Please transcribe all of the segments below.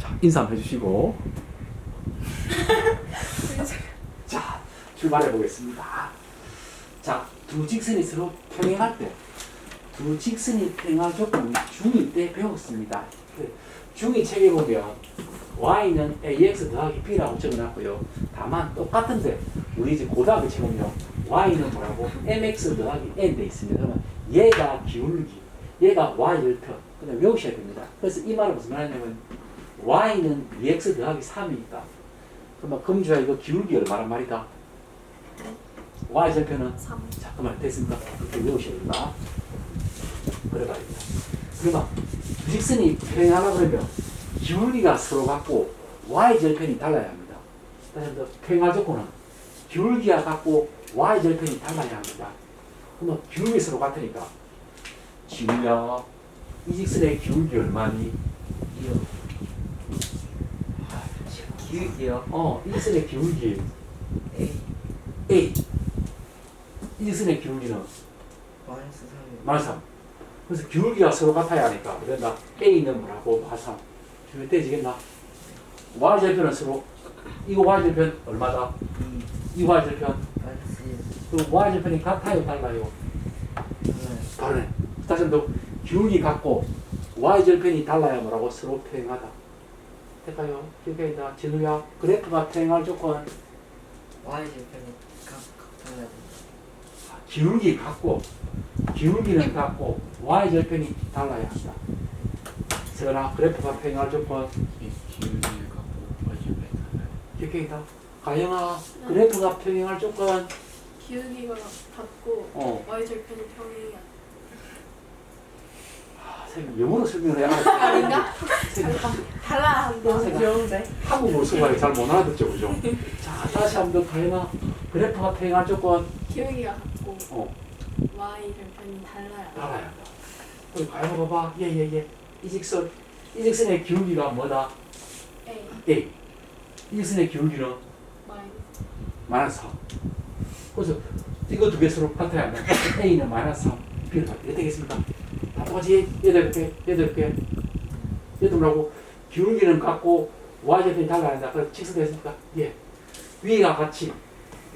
자, 인사 한번 해주시고. 자, 출발해 보겠습니다. 자, 두 직선이 서로 평행할 때, 두 직선이 평행할 조건 중2 때 배웠습니다. 그 중2 책에 보면 y는 ax 더하기 b라고 적어놨고요. 다만 똑같은데 우리 이제 고등학교 보면 y는 뭐라고 mx 더하기 n 돼 있습니다. 그러면 얘가 기울기, 얘가 y절편. 그냥 외우셔야 됩니다. 그래서 이 말은 무슨 말이냐면 y는 bx 더하기 3이니까 그러면 금주야 이거 기울기 얼마란 말이다? y절편은 3. 잠깐만 됐습니까? 그렇게 외우셔야 된다. 그래 말입니다. 그러면 직선이 평행하라 그러면 기울기가 서로 같고 y절편이 달라야 합니다. 다시 한번 더 평행할 조건은 기울기가 같고 y절편이 달라야 합니다. 그러면 기울기 서로 같으니까 지우야 이 직선의 기울기 얼마니? 이요. 기울기요. 어, 이 직선의 기울기 A A 이 직선의 기울기는 마이너스 3이요. 마이너스 3. 그래서 기울기가 서로 같아야 하니까 그런다 A는 뭐라고 마이너스 3. 주면 떼지겠나? Y절편은 서로 이거 Y절편 얼마다? 2 이 Y절편 마이너스 1. 그럼 Y절편이 같아요 달라요? 다르네. 다시 한번 더 기울기 같고 Y절편이 달라야 뭐라고 서로 평행하다. 될까요? 기억해야 진우야 그래프가 평행할 조건 Y 절편이 각 달라야 돼. 기울기 같고 기울기는 같고 Y절편이 달라야 한다. 세연아 그래프가 평행할 조건 기울기를 갖고 와이절편이 달라요. 기억해야 가영아 네. 그래프가 평행할 조건 기울기가 같고 어 y 절편이 평행이야. 아, 선생님 영어로 설명을 해야 할 아닌가? 달라야 한다. 귀여운데? 한국어 수가를 잘못 알아듣죠 그죠? 자 다시 한번 더 가영아 그래프가 평행할 조건 기울기가 같고 어 y 절편이 달라야. 알아야 한다. 우리 가영아 봐봐 예예예 이 직선 이 직선의 기울기가 뭐다? A A 이 직선의 기울기는 마이너스 마이너스 3. 그래서 이거 두 개 서로 같아야 한다. A는 마이너스 3, B는 이렇게 되겠습니까? 다 똑같이 여덟 개, 여덟 개. 여덟 하고 기울기는 같고 Y절편이 달라야 한다. 그래서 직선됐습니까? 예. 위가 같이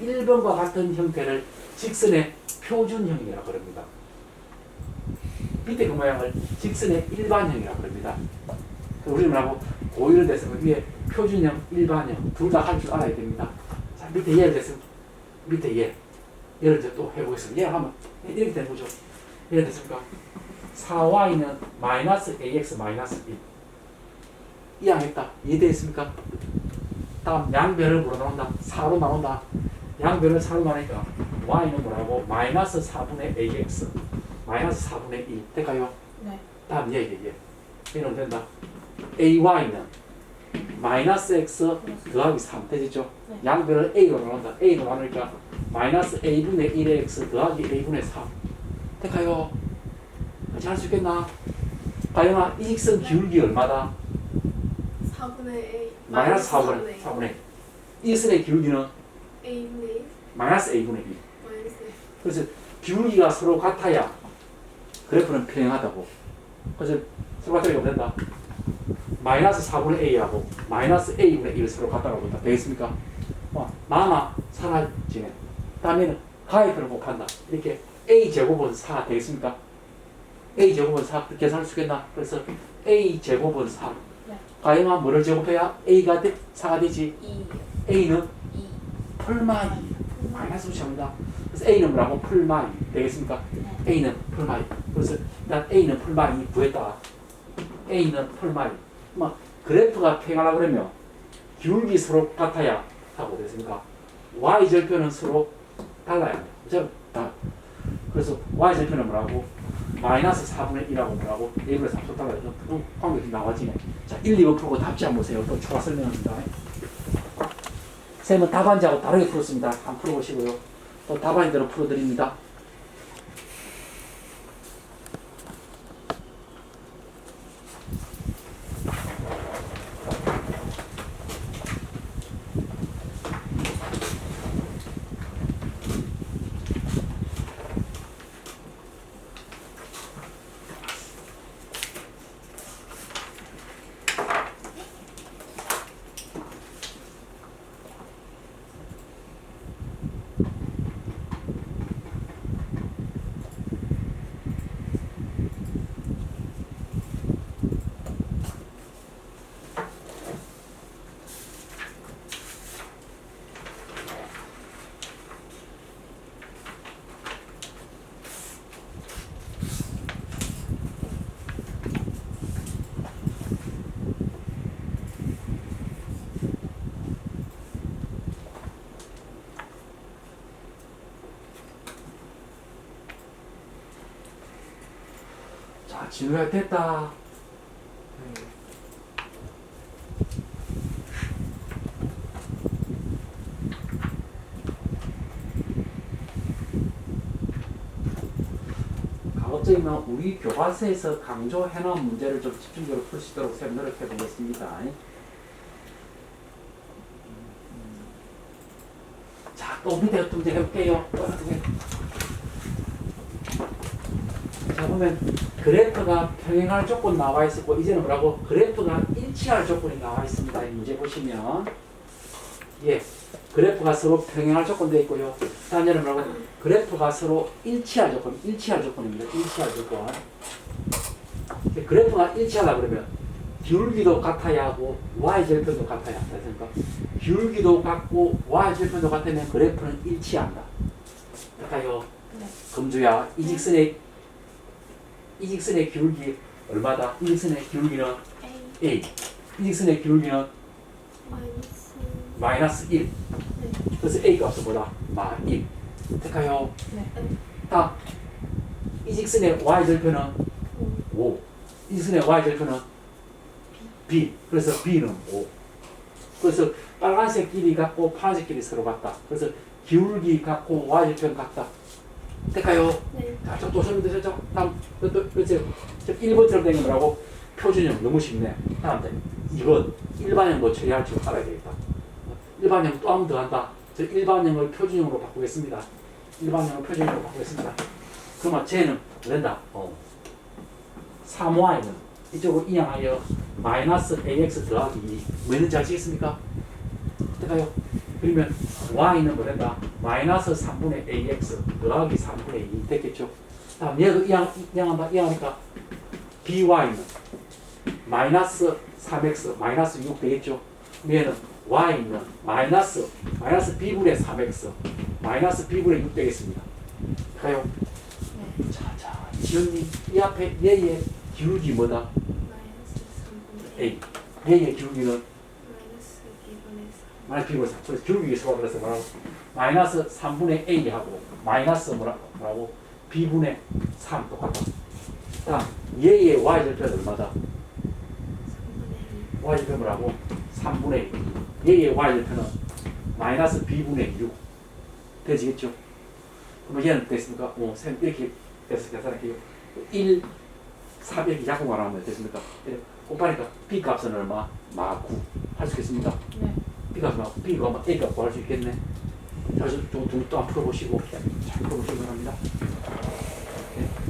1번과 같은 형태를 직선의 표준형이라고 그럽니다. 밑에 그 모양을 직선의 일반형이라고 그럽니다. 우리는 뭐라고 고의를 됐으면 위에 표준형, 일반형 둘 다 할 줄 알아야 됩니다. 자, 밑에 예를 들어서 밑에 예. 예를 들어 또 해보겠습니다. 예 하면 이렇게 되는 거죠. 예를 들습니까? 4y는 마이너스 ax 마이너스 1. 이해하겠다. 이해되겠습니까? 다음 양변을 뭐로 나온다? 4로 나온다. 양변을 4로 나니까 y는 뭐라고? 마이너스 4분의 ax 마이너스 4분의 1 될까요? 네. 다음 예, 예, 예. 이러면 된다. ay는 마이너스 x 더하기 3 되겠죠? 네. 양변을 a로 나눈다. a로 나누니까 마이너스 a분의 1의 x 더하기 a분의 3 될까요? 같이 할 수 있겠나? 가영아, 이 직선 기울기 얼마다? 4분의 A 마이너스 4분의 4분의 이 직선의 기울기는 A분의 1 마이너스 a분의 1 마이너스 그래서 기울기가 서로 같아야 그래프는 평행하다고. 그래서 서로 같으니까 된다. 마이너스 4분의 a하고 마이너스 a분의 1을 서로 같다고 본다. 되겠습니까? 어, 마마 사라지네. 다음에는 가입을 곱한다. 이렇게 a 제곱은 4 되겠습니까? A 제곱은 4 그렇게 계산할 수 있겠나? 그래서 a 제곱은 4. 네. 가임아 뭐를 제곱해야 a가 돼? 4가 되지. 2 a는 2 풀마이 마이너스 붙입니다. 그래서 a는 뭐라고 풀마이 되겠습니까? a는 풀마이. 그래서 일단 a는 풀마이 구했다. a는 풀마이. 뭐 그래프가 평행하라 그러면 기울기 서로 같아야 하고 됐습니까? y 절편은 서로 달라야 합니다. 다. 그래서 y 절편은 뭐라고? 마이너스 4분의 1하고 뭐라고? 1분의 3 서로 달라요. 좀 관계가 나와지네. 자, 1, 2번 풀고 답지 한번 보세요. 또 추가 설명합니다. 쌤은 답안지하고 다르게 풀었습니다. 한번 풀어보시고요. 또 답안대로 풀어드립니다. 진우야 됐다. 가급적이면 우리 교과서에서 강조해놓은 문제를 좀 집중적으로 풀 수 있도록 쌤 노력해 보겠습니다. 자, 또 밑에 또 문제 해볼게요. 자, 보면 그래프가 평행할 조건 나와 있었고, 이제는 뭐라고? 그래프가 일치할 조건이 나와 있습니다. 이 문제 보시면. 예. 그래프가 서로 평행할 조건 되어 있고요. 다음 예는 뭐라고? 그래프가 서로 일치할 조건, 일치할 조건입니다. 일치할 조건. 그래프가 일치하다 그러면 기울기도 같아야 하고 y절편도 같아야 한다. 그러니까 기울기도 같고 y절편도 같으면 그래프는 일치한다. 할까요? 네. 금주야 이 직선의 이 직선의 기울기 얼마다? 이 직선의 기울기는 A a. 이 직선의 기울기는 마이너스 마이너스 1. 네. 그래서 a 값은 뭐다? 마 1. 될까요? 네. 다음 이 직선의 y 절편은 오. 5. 이 직선의 y 절편은 b. 그래서 b는 5. 그래서 빨간색 길이 같고 파란색 길이 서로 같다. 그래서 기울기 같고 y 절편 같다. 될까요? 네. 자, 저또 설명드렸죠? 다음, 또, 또. 저 1번처럼 된게 뭐라고? 표준형 너무 쉽네. 다음, 2번. 일반형 뭐 처리할지 알아야 되겠다. 일반형 또 한 번 더 한다. 저 일반형을 표준형으로 바꾸겠습니다. 일반형을 표준형으로 바꾸겠습니다. 그러면 쟤는 뭐 된다. 어. 3y는 이쪽으로 이항하여 마이너스 ax 더하기 2. 뭐 있는지 아시겠습니까? 될까요? 그러면 y는 뭐 된다? 마이너스 3분의 ax 더하기 3분의 2 됐겠죠? 다음 얘도 이항, 이항한다. 이항하니까 by는 마이너스 3x 마이너스 6 되겠죠? 얘는 y는 마이너스 마이너스 b분의 3x 마이너스 b분의 6 되겠습니다. 가요? 네. 자 자 지연님 이 앞에 얘의 기울기 뭐다? 마이너스 3분의 a 얘의 기울기는 2분의 3 마이너스 b분의 3 그래서 기울기 수가 그래서 뭐라고? 마이너스 3분의 a하고 마이너스 뭐라, 뭐라고? b분의 3 똑같다. 다음 얘의 y절편 얼마다? 3분의 2 y절편 뭐라고? 3분의 2 얘의 y절편은 마이너스 b분의 6 되지겠죠? 그럼 얘는 됐습니까? 어, 쌤 이렇게 돼서 계산할게요 1, 3 이렇게 약분을 하면 됐습니까? 예, 곱하니까 b 값은 얼마? 마 9. 할 수 있겠습니까? 네. B 값은 마 9. b 가 a 값 구할 수 있겠네. 자, 좀또안 풀어보시고 잘 풀어보시기 바랍니다. 네.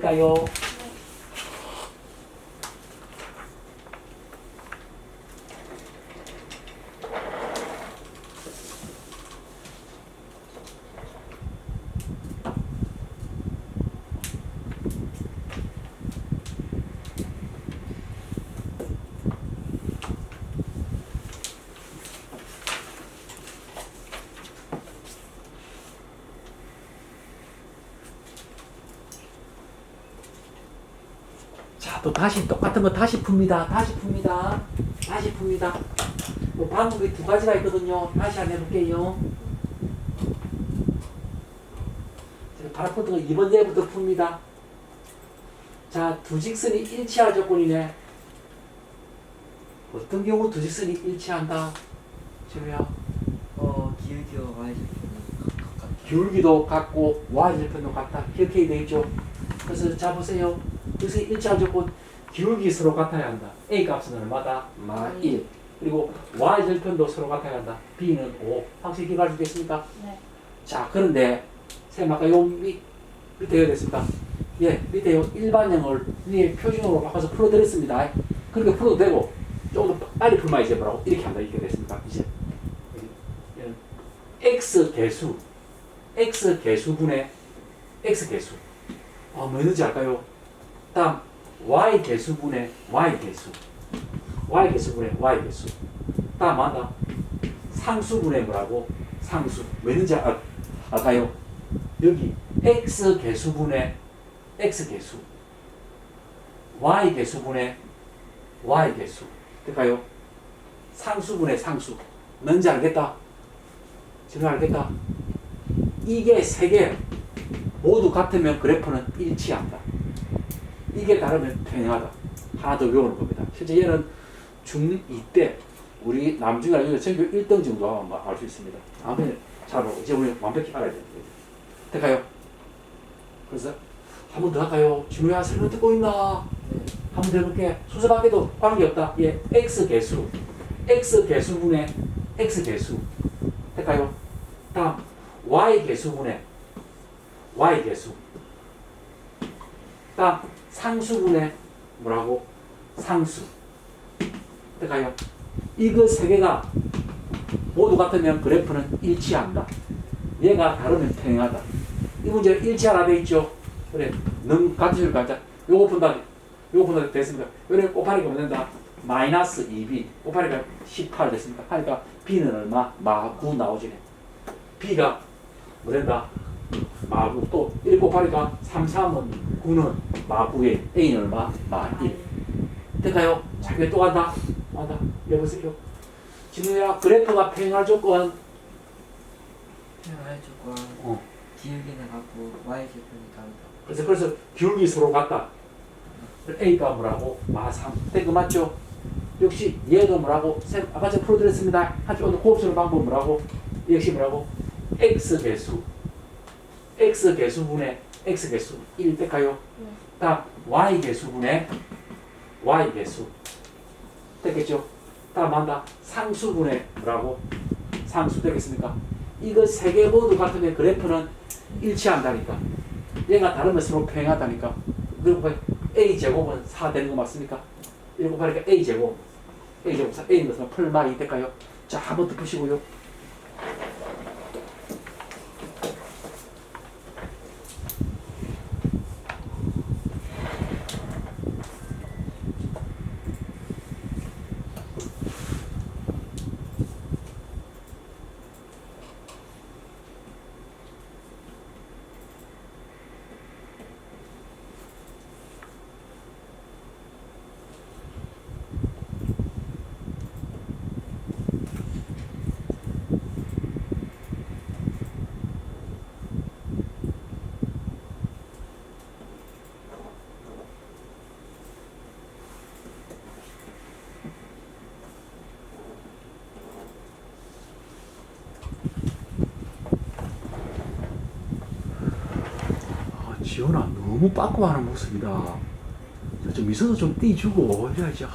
자, 될 같은 거 다시 풉니다. 다시 풉니다. 다시 풉니다. 뭐 방법이 두 가지가 있거든요. 다시 한번 해볼게요. 바라포트가 이번 예부터 풉니다. 자, 두 직선이 일치할 조건이네. 어떤 경우 두 직선이 일치한다? 지루야. 어 기울기와 y절편이 가깝다. 기울기도 같고 y절편도 같다. 이렇게 되겠죠. 그래서 자 보세요. 그래서 일치한 조건 기울기 서로 같아야 한다. A 값은 얼마다? 마 음. 1. 그리고 Y 절편도 서로 같아야 한다. B는 5. 확실히 기억할 수 있겠습니까? 네. 자, 그런데 쌤 아까 요 밑, 밑에 됐습니다. 예, 밑에 요 일반형을 위에 표준형으로 바꿔서 풀어드렸습니다. 그렇게 풀어도 되고 조금 더 빨리 풀면 이제 뭐라고 이렇게 한다 이렇게 됐습니다. 이제 x 개수, x 개수분의 x 개수. 아, 뭐 있는지 알까요? 다음 y 개수분의 y 개수, y 개수분의 y 개수. 뭐한다? 상수분의 뭐라고? 상수. 뭐 있는지 알, 알까요? 여기 x 개수분의 x 개수, y 개수분의 y 개수. 될까요? 상수분의 상수. 뭔지 알겠다? 지금 알겠다? 이게 세 개 모두 같으면 그래프는 일치한다. 이게 다르면 평행하다. 하나 더 외우는 겁니다. 실제 얘는 중2 때 우리 남중이 아니라 전교 1등 정도 하면 알수 있습니다. 아무튼 잘 보고 이제 우리 완벽히 알아야 됩니다. 될까요? 그래서 한 번 더 할까요? 준호야 설명 듣고 있나? 한 번 더 해볼게. 수서밖에도 관계없다. 예, x 개수, x 개수분의 x 개수. 될까요? 다음 y 개수분의 y 개수. 다음 상수분의 뭐라고? 상수. 될까요? 이거 세 개가 모두 같으면 그래프는 일치한다. 얘가 다르면 평행하다. 이 문제 일치하라 돼 있죠. 그래, 능 같은 줄 가자. 요거 푼다. 요거 푼다 됐습니다. 요래 곱하니까 뭐 된다? 마이너스 2b 곱하니까 18 됐습니다. 하니까 b는 얼마? 마9 나오지네. b가 뭐 된다? 마9 또1 곱하니까 3, 3은 9는 마9에 a는 얼마? 마1 될까요? 자, 이게 또 간다. 간다. 여보세요. 진우야, 그래프가 평행할 조건 평행할 조건 어. 기울기는 같고 y 제편이 다르다. 그래서 그래서 기울기 서로 같다. A가 뭐라고? 마3. 그 맞죠? 역시 얘도 뭐라고? 쌤 아까 제가 풀어드렸습니다. 한쪽 오늘 곱수는 방법 뭐라고? 역시 뭐라고? X 개수. X 개수분의 X 개수 1 될까요? 네. 다음 Y 개수분의 Y 개수. 됐겠죠? 다음 한다. 상수분의 뭐라고? 상수 되겠습니까? 이거 세 개 모두 같으면 그래프는 일치한다니까. 얘가 다르면 서로 평행하다니까. 그리고 뭐 A 제곱은 4 되는 거 맞습니까? 이러고 보니까 A 제곱. A 제곱 4. A 넣어서 풀마이 될까요? 자, 한번더 보시고요. 아, 지원아 너무 빠꾸 하는 모습이다. 좀 미소도 좀 띄주고 해야지. 아,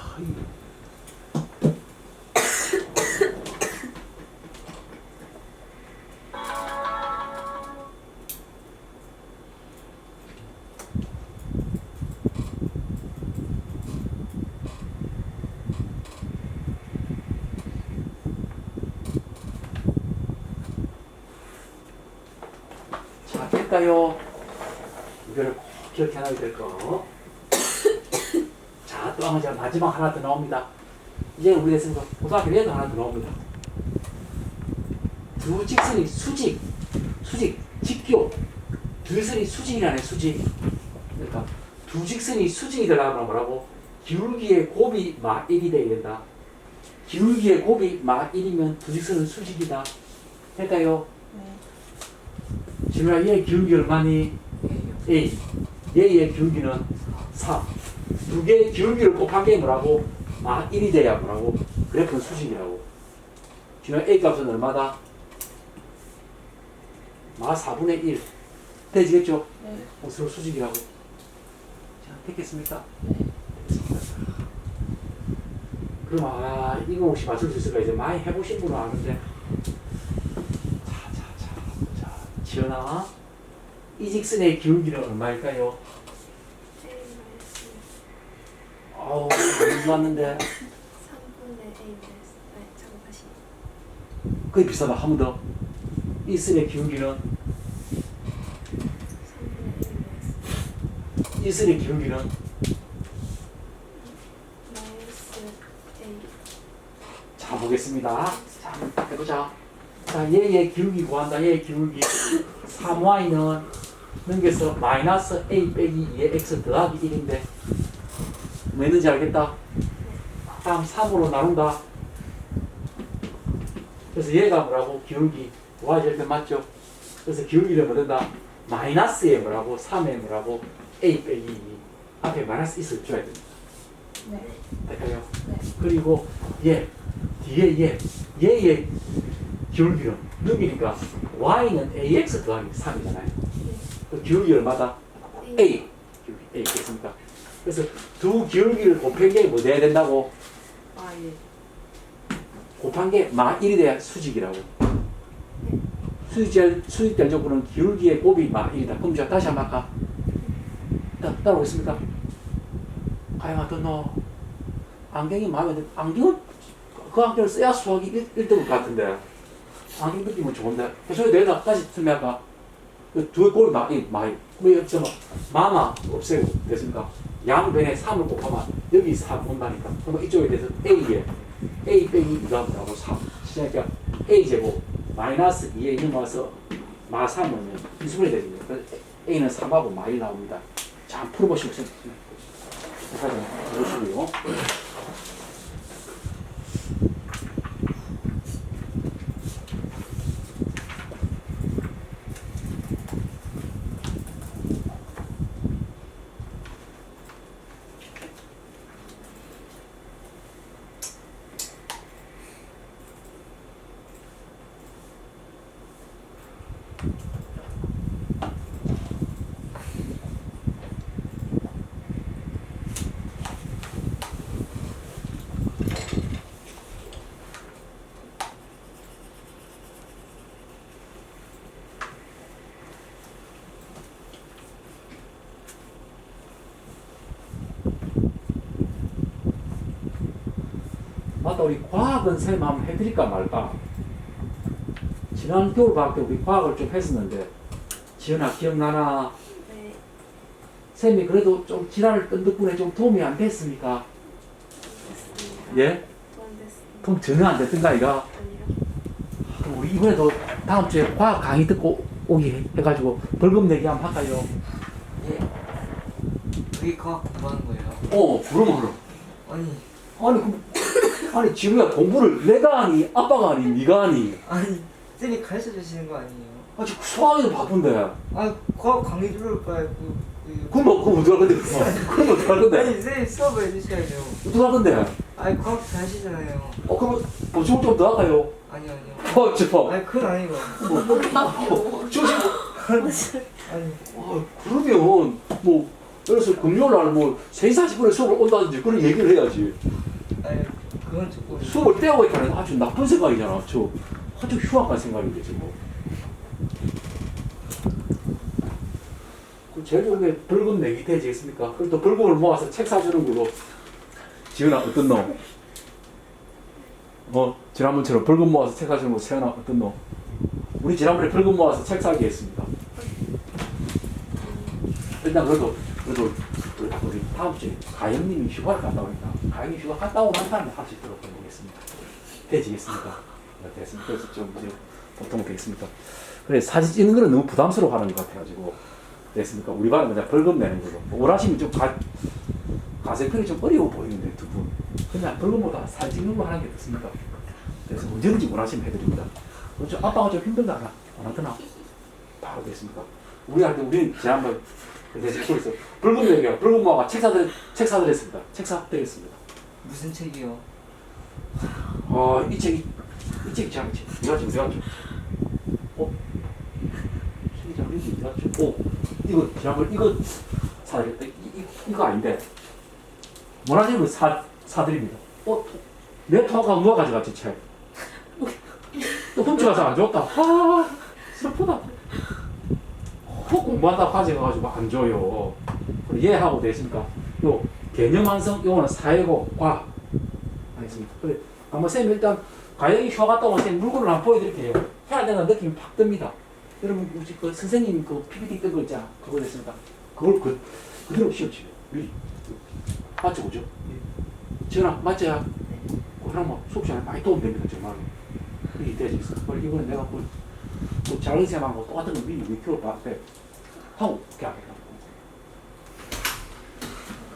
이제 우리 됐으니까 고등학교 얘도 하나 더 나옵니다. 두 직선이 수직, 수직, 직교. 두 직선이 수직이라네, 수직. 그러니까 두 직선이 수직이 되려면 뭐라고? 기울기의 곱이 마 1이 돼야 된다. 기울기의 곱이 마 1이면 두 직선은 수직이다. 될까요? 네. 지금 얘 기울기 얼마니? A요. A. 얘의 기울기는 3. 두 개의 기울기를 곱한 게 뭐라고? 마 1이 돼야 뭐라고? 그래프는 수직이라고. 지금 A 값은 얼마다? 마 4분의 1. 되지겠죠? 네. 어, 서로 수직이라고. 자, 됐겠습니까? 네. 됐습니다. 그럼 아 이거 혹시 맞출 수 있을까 이제 많이 해보신 분은 아는데 자 자 자 자, 지연아 이 직선의 기울기는 얼마일까요? 아우 안 좋았는데 3분의 A 마이너스 아니 잠깐 다시 거의 비슷하다 한 번 더. 이 선의 기울기는 3분의 A 마이너스 이 선의 기울기는 마이너스 A 자 보겠습니다. 자 한번 딱 해보자. 자 얘의 기울기 구한다. 얘의 기울기 3y는 넘겨서 마이너스 a 빼기 2의 x 더하기 1인데 뭐 있는지 알겠다. 다음 3으로 나눈다. 그래서 얘가 뭐라고 기울기 y 절편 맞죠? 그래서 기울기를 뭐 된다? 마이너스에 뭐라고 3에 뭐라고 a 빼기 2 앞에 마이너스 있을 줘야 됩니다. 네. 될까요? 네. 그리고 얘 뒤에 얘 얘의 기울기는 넘기니까 y는 ax 더하기 3이잖아요. 그 기울기 얼마다? a 기울기 a 있겠습니까? 그래서 두 기울기를 곱한 게 뭐 돼야 된다고? 아 예. 곱한 게 마 1이 돼야 수직이라고. 수직될, 수직될 조건은 기울기의 곱이 마 1이다. 그럼 제가 다시 한번 할까? 따, 따라오겠습니다. 가영아, 너 안경이 마음에 들 안경은 그 안경을 써야 수학이 1, 등것 같은데 안경 느낌은 좋은데 그래서 내가 다시 설명할까? 그두 꼴이 마, 이, 저, 마마 없애고 됐습니까? 양변에 3을 곱하면 여기 3 온다니까. 그러면 이쪽에 대해서 A에 A 빼기 2가 뭐라고 3. 그러니까 A 제곱 마이너스 2에 넘어와서 마 3은 인수분해 되거든요. 그래서 A는 3하고 마1 나옵니다. 자, 풀어보시고 가자 보시고요. 맞다 우리 과학은 쌤 한번 해드릴까 말까 지난 겨울방학 때 우리 과학을 좀 했었는데 지연아 기억나나 네. 쌤이 그래도 좀 지난을 끈 덕분에 좀 도움이 안 됐습니까? 됐습니다. 예? 도움 전혀 안 됐던가 이가 아니요. 그럼 우리 이번에도 다음 주에 과학 강의 듣고 오기 해- 해가지고 벌금 내기 한번 할까요? 예. 그게 과학 공부하는 거예요. 어 그럼 그럼 아니 아니 그 아니 지금야 공부를 내가 하니 아빠가 하니 네가 하니 아니 쌤이 가르쳐 주시는 거 아니에요? 아 지금 수학에도 바쁜데 아 과학 강의 들을 바에 그, 그 그럼 뭐 그럼 어떡할 건데 그럼 어떡할 건데 아니 쌤 수업을 해주셔야죠. 어떡할 건데 아니 과학 잘 하시잖아요. 어 그럼 보충 좀 더 할까요? 아니요 아니요. 어 저. 아니 그건 아니고. 어, 저 지금 아니 어, 그러면 뭐 그래서 금요일 날뭐 3시 40분에 수업을 온다든지 그런 얘기를 해야지 아니 그건 조금. 수업을 떼고 있다는 건 아주 나쁜 생각이잖아 저 아주 흉악한 생각인데 지금 그 제일 좋은 게 벌금 내기 되지겠습니까? 그럼 또 벌금을 모아서 책 사주는 걸로 지은아 어떤 놈? 어 지난번처럼 벌금 모아서 책 사주는 거 세연아 어떤 놈? 우리 지난번에 벌금 모아서 책 사기 했습니다 일단 그래도 그래도 다음 주에 가영님이 휴가를 갔다 오니까 가영이 휴가 갔다 오고 난 다음에 다시 들어보겠습니다. 되지겠습니까? 네, 됐습니다. 그래서 좀 이제 보통 되겠습니까? 그래 사진 찍는 거는 너무 부담스러워하는 것 같아가지고 됐습니까? 우리 반은 그냥 벌금 내는 거로 오라시면 좀 가, 가세편이 좀 어려워 보이는데 두 분. 그냥 벌금보다 사진 찍는 거 하는 게 좋습니까? 그래서 언제든지 원하시면 해드립니다. 그렇죠? 아빠가 좀 힘들다 하나 안 하더나 바로 됐습니까? 우리 할 때 우리는 지난번 그래서 그래서 벌금 내기요. 벌금 모아가 책 사들 책 사드렸습니다. 책 사드렸습니다. 무슨 책이요? 어, 이 책이 이 책이 참 책. 내가 좀 내가 좀. 어? 책이 참 이게 내가 좀. 오, 이거 지난번 이거 사드렸다. 이, 이 이거 아닌데 원하시면 사 사드립니다. 어, 내 토가 누가 가져갔지 책? 또 훔쳐가서 안 줬다. 아 슬프다. 혹 공부한다고 가져가가지고 안 줘요. 이해하고 되십니까? 요 개념 완성 요거는 사회고 과학 알겠습니다. 그래 한번 쌤 일단 가영이 휴가 갔다 온쌤 물건을 한번 보여드릴게요. 해야 되는 느낌이 팍 듭니다. 여러분 혹시 그 선생님 그 PPT 뜬거 있잖아. 그거 됐습니까? 그걸 그 그대로 씌워치요. 맞죠, 그죠? 지현아 맞죠야? 그럼 뭐 수업 시간에 많이 도움 됩니다 정말로. 이게. 그리고 이거는 내가 그, 그 작은 쌤하고 똑같은 거 미리 위키로 봤대. 하고 그렇게 하겠다.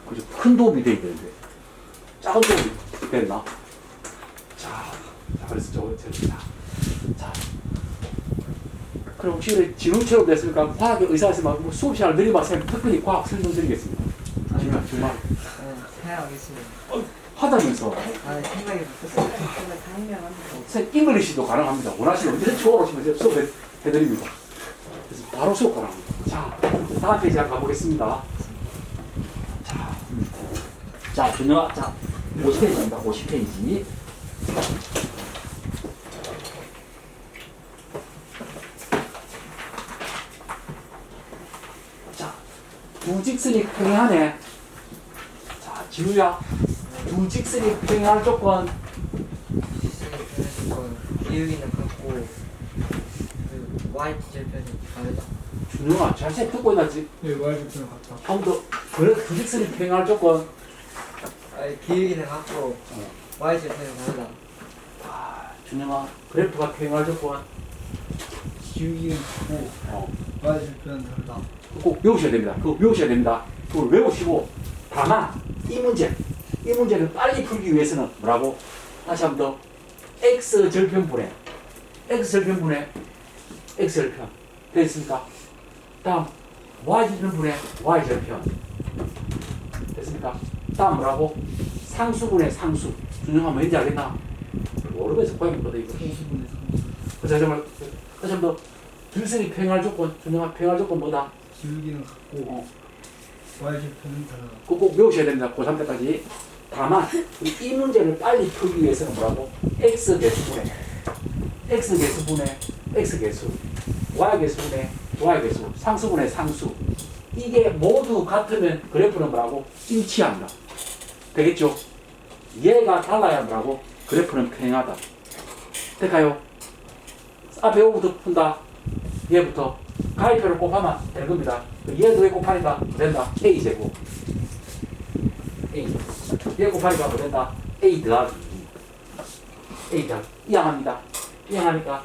그죠? 큰 도움이 돼야 되는데 작은 도움이 됐나? 자, 자 그래서 저거 저 자, 자. 그럼 혹시 진흥처럼 됐습니까? 과학의 의사였으면 뭐 수업 시간을 늘리면 쌤 특별히 과학 설명 드리겠습니다. 정말 정말 네, 생각하겠습니다. 하다면서 아, 생각이 바뀌었어요. 쌤 잉글리시도 가능합니다. 원하시면 오시면 제가 수업 해- 해드립니다. 그래서 바로 수업 가능합니다. 자, 다음 페이지 한번 가보겠습니다. 자, 음. 자, 준영아, 자, 50페이지입니다. 50페이지. 자, 두 직선이 평행하네. 자, 진우야, 두 직선이 평행할 조건 기울기는 같고 그 y 절편이 다르다. 준영아, 잘생 듣고 있나지? 네, Y좌표는 같다. 한번더 그래? 두 직선이 평행할 조건. 아니 기울기는 같고 y 절편이 다르다. 아, 준영아 그래프가 평행할 조건. 같고 어, Y좌표는 다르다. 꼭 외우셔야 됩니다. 그거 외우셔야 됩니다. 그걸 외우시고 다만 이 문제 이 문제를 빨리 풀기 위해서는 뭐라고? 다시 한 번 더. X 절편분의 x 절편분의 x 절편. 됐습니까? 다음 y 절편분의 y 절편 됐습니까? 다음 뭐라고 상수분의 상수 준영아 뭔지 알겠나? 모르면서 고양이거든 이거 소수분의 상수. 그래서 정말 다시 한번 들선이 평행할 조건, 준영아 평행할 조건 뭐다? 기울기는 같고 어, Y좌표는 다르다. 그거 꼭 외우셔야 됩니다. 고3 때까지. 다만 이 문제를 빨리 풀기 위해서는 뭐라고? x 개수분의 x 개수분의 x 개수, y 개수분의 개수, 상수분의 상수. 이게 모두 같으면 그래프는 뭐라고? 일치한다. 되겠죠? 얘가 달라야 뭐라고? 그래프는 평행하다. 될까요? 앞에 요거부터 푼다. 얘부터 가위표를 곱하면 되는 겁니다. 그 얘도 왜 곱하니까 된다. a 제곱. a. 얘 곱하니까 뭐 된다. a 더하기 2. a 더하기 이항합니다. 이항하니까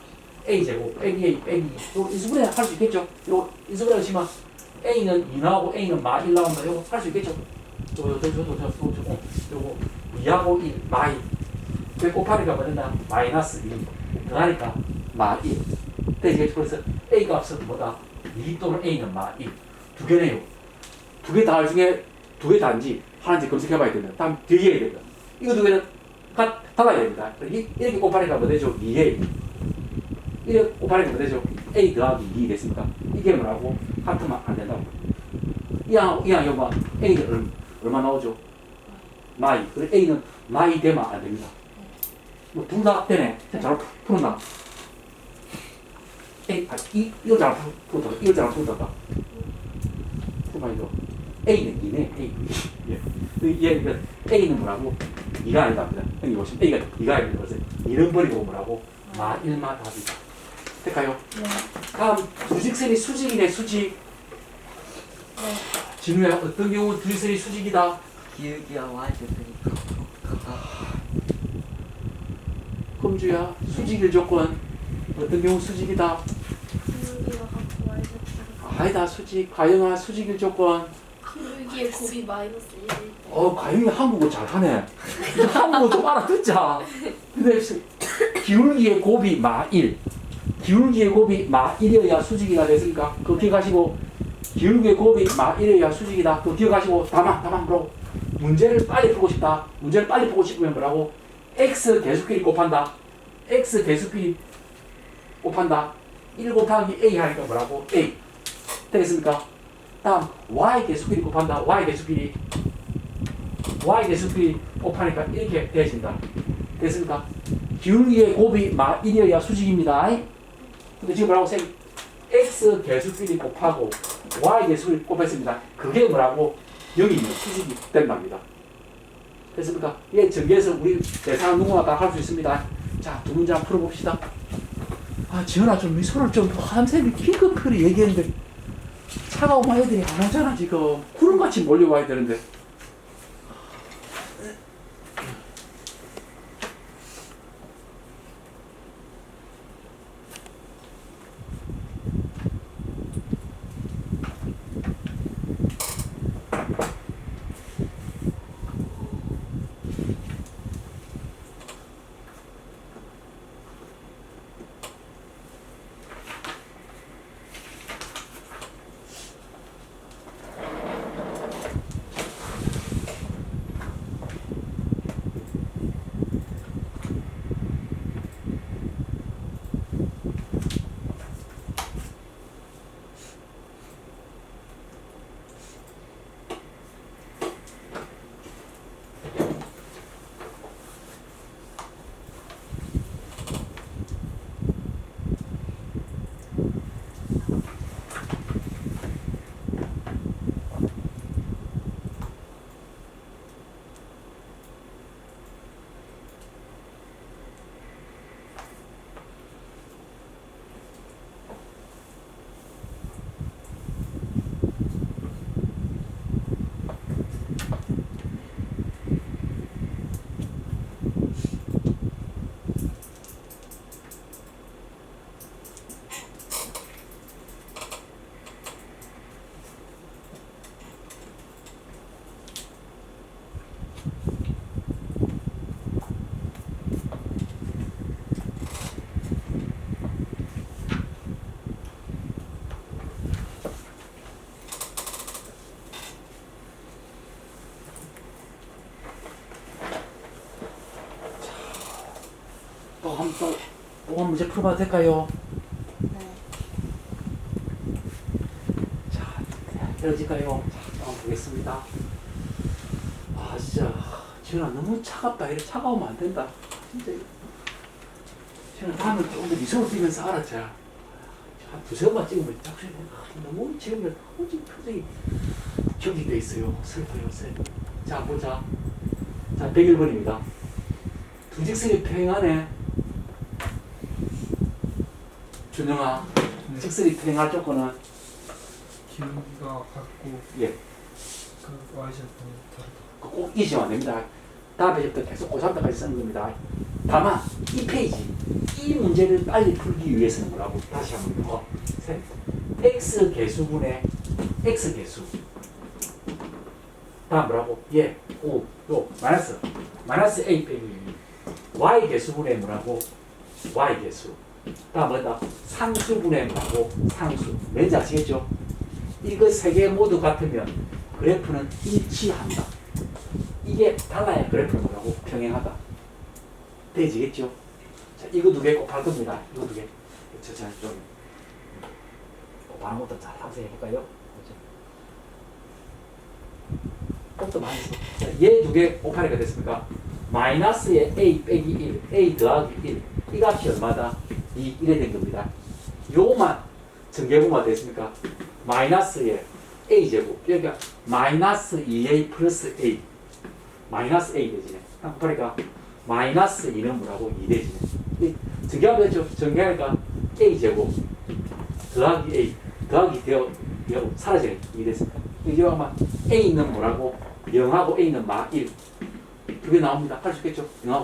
a 제곱 빼기 a 빼기 2. 요 인수분해 할 수 있겠죠? 요 인수분해 하시면 a는 2 나오고 a는 마 1 나온다. 요거 할 수 있겠죠? 요거 요거 요거 요거 요거 요거 요거 2하고 1 마이. 그 곱하니까 뭐 된다. 마이너스 2. 더하니까 마 1. 되지? 그래서 A 값은 뭐다? 2 또는 A는 마 1. 두 개네요. 두 개 다 중에 두 개 다인지 하나인지 검색해봐야 된다. 다음 뒤에 된다. 이거 두 개는 다, 달라야 됩니다. 이- 이렇게 곱하니까 뭐 되죠? 2A. 이렇게 곱하니까 뭐 되죠? A 더하기 2 됐습니까? 이게 뭐라고? 같으면 안 된다고. 이항, 이항, 여봐. A는 얼, 얼마 나오죠? 마이. 그래 A는 마이 되면 안 됩니다. 뭐 둘 다 되네. 잘 풀었나? A, 아, 이, 이거 잘 풀었다. 이거 잘 풀었다. 이거. A는 2네, A. 예. 그 얘, 그 A는 뭐라고? 2가 아니다. 형님 보시면 A가 2가 아닌 것을 2는 버리고 뭐라고? 마 1마 답이다. 될까요? 네. 다음, 두직선이 수직이네, 수직. 네. 진우야, 어떤 경우 두직선이 수직이다? 절편이 같다. 금주야, 수직일 조건. 어떤 경우 수직이다? 기울기가 아니다, 수직. 가영아, 수직일 조건. 기울기의 곱이 마이너스 1. 어, 가영이 한국어 잘하네. 한국어 좀 알아듣자. 근데 기울기의 곱이 마1. 기울기의 곱이 마 1이어야 수직이가 됐으니까 그거 기억하시고 기울기의 곱이 마 1이어야 수직이다. 그거 기억하시고 다만, 다만 뭐라고? 문제를 빨리 풀고 싶다. 문제를 빨리 풀고 싶으면 뭐라고? x 개수끼리 곱한다. x 개수끼리 곱한다. 1 곱하기 a 하니까 뭐라고? a. 되겠습니까? 다음 y 계수끼리 곱한다. y 계수끼리 y 계수끼리 곱하니까 이렇게 되어진다. 됐습니까? 기울기의 곱이 마 1이어야 수직입니다. 근데 지금 뭐라고 생 x 계수끼리 곱하고 y 계수끼리 곱했습니다. 그게 뭐라고 여기 있는 수직이 된답니다. 됐습니까? 예, 전개해서 우리 대상은 누구나 다 할 수 있습니다. 자, 두 한번 풀어봅시다. 아, 지현아, 좀 미소를 좀, 한샘이 핑크컬이 얘기했는데, 차가운 애들이 안 오잖아, 지금. 구름같이 몰려와야 되는데. 또한 문제 풀어봐도 될까요? 네. 자, 헤어질까요? 자, 한번 보겠습니다. 아, 진짜. 지현아, 너무 차갑다. 이렇게 차가우면 안 된다. 진짜. 지현아, 다음에 조금 더 미소를 띄면서 알았지. 한 두세 번만 찍으면 확실히 너무 지금 너무 표정이 경직돼 있어요. 슬퍼요, 슬퍼. 자, 보자. 자, 101번입니다. 두 직선이 평행하네. 준영아, 네. 직선이 평행할 조건은 기울기가 같고 예. 그 y절편은 다르다. 그꼭 잊으면 안 됩니다. 다음에 부터 계속 고3때까지 쓰는 겁니다. 다만 이 페이지 이 문제를 빨리 풀기 위해서는 뭐라고 다시 한번 더 셋. x 개수분의 x 개수 다음 뭐라고 예, 오, 요 마이너스 마이너스 a 빼기 2 y 개수분의 뭐라고 y 개수 다음 뭐다 상수분의 뭐라고 상수 왠지 아시겠죠? 이거 세 개 모두 같으면 그래프는 일치한다. 이게 달라야 그래프는 뭐라고 평행하다. 되지겠죠? 자, 이거 두개꼭할 겁니다. 이거 두 개. 저, 저, 좀. 다른 것도 잘 하면서 해볼까요? 꼭도 많이 써. 자, 얘두 개 곱하니까 됐습니까? 마이너스의 a 빼기 1, a 더하기 1. 이 값이 얼마다? 2, 1에 된 겁니다. 요것만 전개분가 됐습니까? 마이너스의 a 제곱. 여기가 마이너스 2a 플러스 a. 마이너스 a 되지네. 그러니까 마이너스 2는 뭐라고? 2 되지네. 이 전개하면 되죠? 전개하니까 a 제곱 더하기 a 더하기 되어 되어 사라지네. 2 됐습니다. 이거 아마 a는 뭐라고? 0하고 a는 마 1. 두개 나옵니다. 할 수 있겠죠? 0하고